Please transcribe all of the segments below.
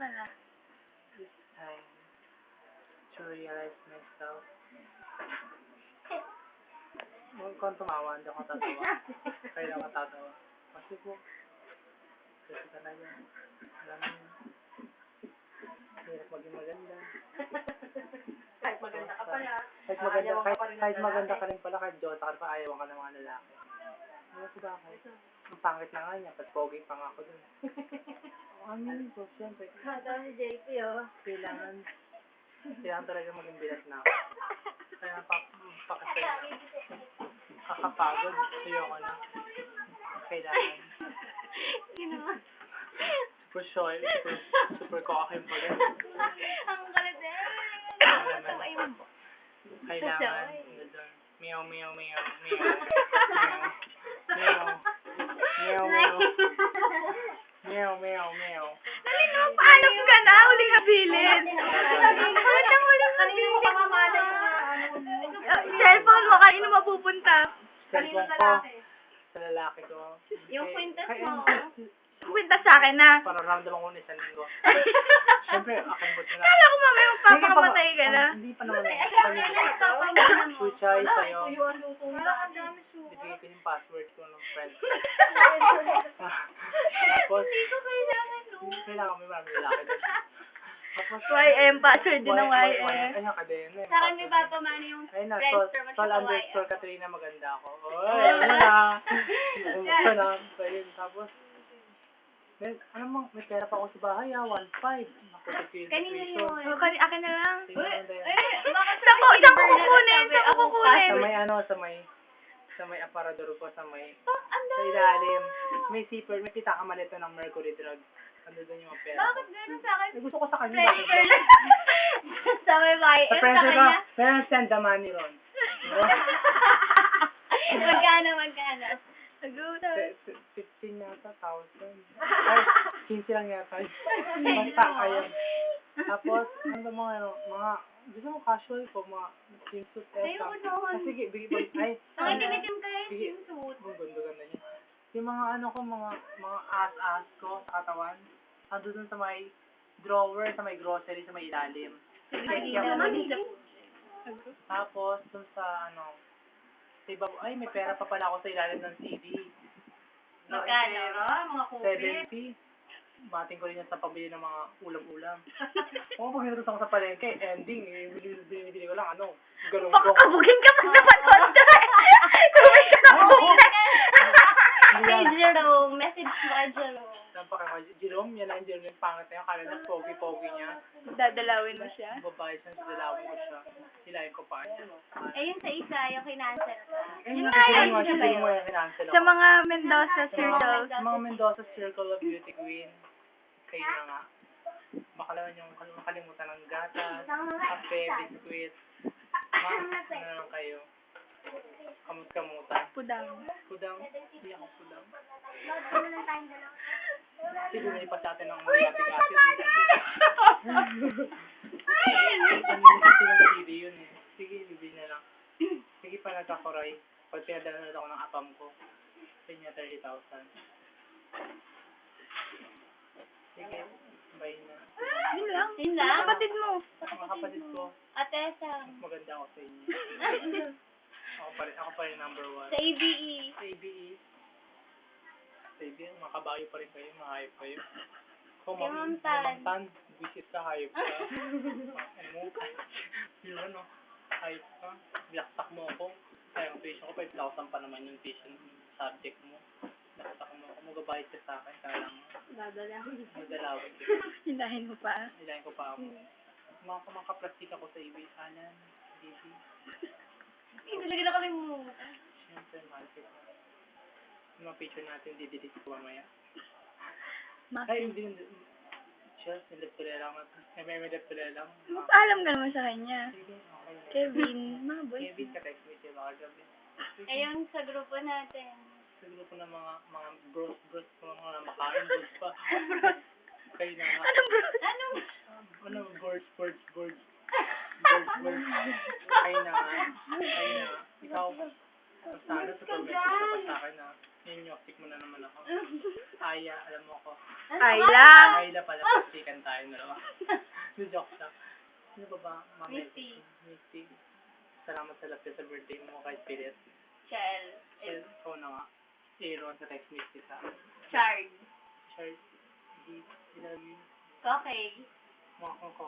ka na. This time to realize myself. Huwag kang tumawa, hindi ako tatawa. Kaya lang ako tatawa. Kasi po, kasi talaga, alam mo hirap maging maganda. Kahit maganda ka pala. Kahit maganda, ayawan ka kahit, pa rin kahit maganda ka rin pala, kahit Diyos, ka pa, ayaw ka ng mga lalaki. Ano sa bakit? Ang pangit na nga niya, pat pogi pa nga ako dun. Ano yun po, siyempre, Ito si JP, oh. kailangan, kailangan talaga maging bilat na ako. Kaya pa, pakasaya. Kakapagod, ayoko na. Kailangan. Ginawa. Super shy, super, super cocky pa rin. Ang galit eh. Sabay mo. Kailangan. Meow, meow, meow, meow, meow, Cellphone ko, lalaki? sa lalaki ko. Yung Eh, kwintas kaya- mo. Kwenta sa akin na. Para ramdaman ko na isang linggo. Siyempre, akin buti na. Kala ko mamaya magpapakamatay ka na. Hindi pa naman. Ay, Kami, ay, sa'yo. Tuyo ang luto mo Parang ang dati. dami suka. Ibigay ko yung password ko ng friend. Tapos, Hindi ko kailangan no. kailangan may maraming lalaki doon. Tapos, YM, password din ng YM. Ay, nakadena yung Sa akin may papamana yung Ayun na, sol, underscore. Katrina maganda ako. Oy, ano na. Bumuksa na. So, yun. Tapos, then, ano mo, may pera pa ako sa bahay ah, 1.5. Naku, security prison. yun? Oh, kani akin na lang. Din. Eh, bakit Saan ko, saan ko kukunin? Saan ko Sa kukunin? may ano, sa may, sa may aparador ko, sa may, Ang sa ilalim. May zipper, may kita ka malito ng Mercury Drug. Ano doon yung pera. Bakit gano'n sa akin? Eh, gusto ko sa kanya. Bakit lang. Sa may YM, Sa sa kanya. pero send the money ron. Magkano, magkano? Nagulat. Se- se- 15 yata, 1,000. Ay, 15 lang yata. Basta, ayun. Tapos, ano ba mga, ano, mga, gusto mo casual ko, mga swimsuit, esa. Ayoko naman. Ah, sige, bigay mo, ay, Nakikinitim ka yung Sige. swimsuit. Ang ganda ganda niya. Yung mga ano ko, mga, mga ass-ass ko sa katawan, ando dun sa may drawer, sa may grocery, sa may ilalim. Ay, naman. Tapos, dun sa ano, sa iba, ay, may pera pa pala ako sa ilalim ng CD. Magkano? Mga kupit. 70. Bating ko rin yan sa pabili ng mga ulam-ulam. Oo, pag nilutos ako sa palengke, ending, eh, binibili, binibili ko lang, ano, galunggong. Pakakabugin ka pa sa patot. Tubig ka na bugin. Kay Jerome. Message mo kay Jerome. Saan pa kayo? Jerome, yan lang Jerome, yung pangat na yun, kala niya, pogi-pogi niya. Dadalawin mo siya. Babae siya, dalawin ko siya. Hilahin ko pa niya. Eh, yun sa isa, yung kinansel ka. Ayun Yun nga, nga, siguro yun nga, siya ba yun? yung ako. Sa mga Mendoza circles. Sa mga Mendoza Circle of Beauty Queen, kayo na nga. Makalaman yung makalimutan ng gatas, kape, biskuit, ma, ano lang kayo. Kamut-kamutan. Pudang. Kudang, hindi ako kudang. Sige, may pa sa atin ng uriatic acid. Ano kasi ng CD yun eh. Sige, bibili na lang. Sige pa nagkakoray. Pag pinadala na ako ng apam ko, niya 30,000. Sige, bye na. Yun lang. Yun lang? Kapatid mo. Mga kapatid ko, Ate, sa... mas maganda ako sa inyo. Ako pa rin, ako pa rin number one. Sa ABE. Sa ABE, sa ABE, mga kabayo pa rin kayo, mga hayop kayo. Kung Si Ma'am Tan. Ma'am Tan, visit ka, hayop ka. ano mo? Yun ano, hayop ka. Bilaksak mo ako. Kaya ang tuition ko, 5,000 pa naman yung tuition subject mo. Bilaksak mo ako, magabayad ka sa akin, kaya lang Dadalawin. madalawin ka. Hinahin mo pa. Nilayan ko pa ako. Mga kumakaplastik ako sa eBay, Alan, baby. Hindi talaga nakalimutan. Siyempre, mahal kita. Yung mga picture natin, didelete ko mamaya. Ay, hindi, hindi. Just, nilip ko lang. Ay, may lip ko lang. Magpaalam ka naman sa kanya. Kevin, mga boy. Kevin, ka-text me siya baka gabi. Ayun, sa grupo natin. Sa grupo ng mga, mga bros, bros, mga mga makain, bros pa. Kayo na nga. Anong bro? Ano? Ano, birds, birds, birds. Birds, birds. Kayo na nga. Kayo na nga. Ikaw, basta ano, super message ka pa sa akin na Ninyoktik mo na naman ako. Aya, alam mo ako. Ayla. Ayla pala, pasikan tayo dalawa. Yung joke lang. Sino ba ba? Ma'am Misty. Misty. Salamat sa lapit sa birthday mo kay Spirit. Shell. Eh, ikaw na nga. Aaron sa text Misty sa akin. Chard. Chard, he, I love you. Okay. Mga kong ko.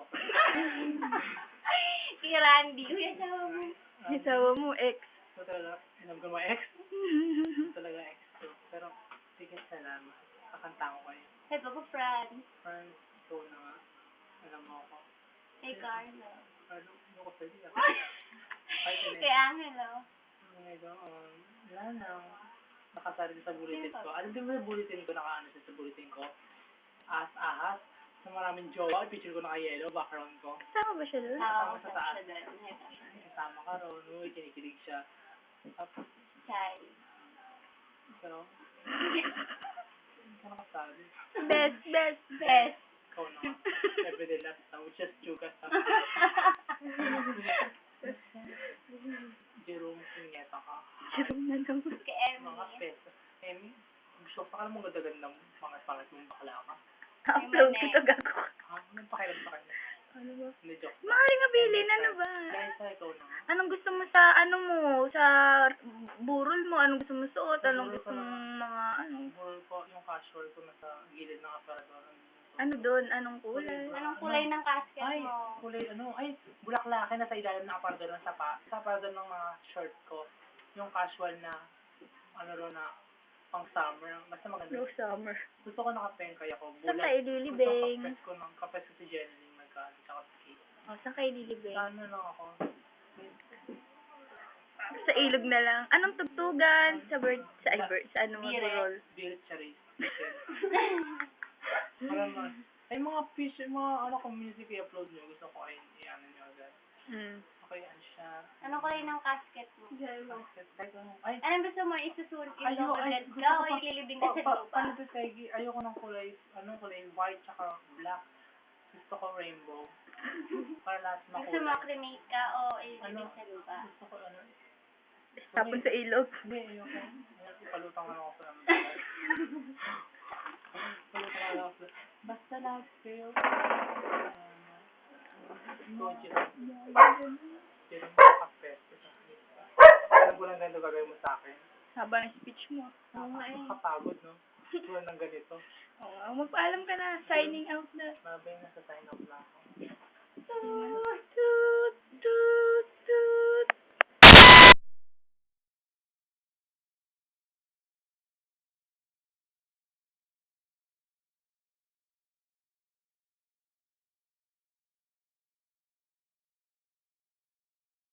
Kay Randy. Uy, asawa mo. Isawa mo, ex. So talaga, alam ko mga ex. Talaga ex ko. Pero, sige, salamat. Kakanta ko kayo. Hey, Papa Fran. Friends, ikaw na nga. Alam mo ako. Hey, Carlo. Ano, ano ko sa liya? Ay, Kay Angelo. Ngayon, um, wala na. Nakasali sa bulletin ko. Alam din mo sa bulletin ko, nakaano siya sa bulletin ko? As ahas. Na maraming jowa. Picture ko naka-yellow, background ko. Kasama ba siya doon? Tawa sa ko taas. Kasama ka ron. Uy, kinikilig siya. Tapos, Chai. ikaw. Ano nakasabi? Best, best, Best. Ikaw na. Everyday last na. Which is chugas na. Jerome Cuneta ka. Jerome na lang. Kay Emmy. Mga peso. Emmy, gusto ko pa ka namang ganda-ganda mo. Mga pangit mong bakla ka. Upload ko to gago. Anong pakiram sa kanya? Ano ba? Hindi, joke. Maaaring abilin, ano ba? Dahil sa ikaw na nga. Anong gusto mo sa, ano mo, sa burol mo? Anong gusto mo suot? Anong gusto mong mga, ano? Ball ko, yung casual ko nasa gilid ng aparador. Ano doon? Anong kulay? Anong kulay ng casket Ay, mo? kulay ano, ay, bulaklaki na sa ilalim ng aparador ng sapa. Sa aparador ng mga shirt ko. Yung casual na, ano ro na, pang summer. Basta maganda. No summer. Gusto ko nakapenkay ako. Saan Bulat. kayo lilibing? Gusto ko kapes ko ng kapes ko si Jenny magkaan. Tsaka si Kate. O, saan kayo lilibing? Sa ano lang ako. Sa ilog na lang. Anong tugtugan? Sa bird, sa ay, bird, sa ano mo, Dire. burol? Birit. Para mas. Ay, mga fish, mga ano ko music i-upload nyo. Gusto ko ay i-ano nyo agad. Hmm. Okay, ano siya. Anong kulay ng casket mo? Ano, ay, Anong gusto mo? Isusuot Ayaw, ito ay, gusto ka ko o ililibing ka sa pa, lupa? paano to, Peggy? Ayoko ng kulay, anong kulay? White tsaka black. Gusto ko rainbow. Para lahat Gusto mo makulay. cremate ka o Ano? ililibing sa lupa? Gusto ko ano. Tapon sa ilog. Hindi, ayoko. Palutang ano ako sa. Palutang ano ako Basta. Pero makapes. Alam ko lang ganito gagawin mo sa akin. Haba ng speech mo. Oo nga eh. Nakakapagod, no? Tulad ng ganito. Oo nga, magpaalam ka na. Signing out na. Mabay na sa sign up na ako. So,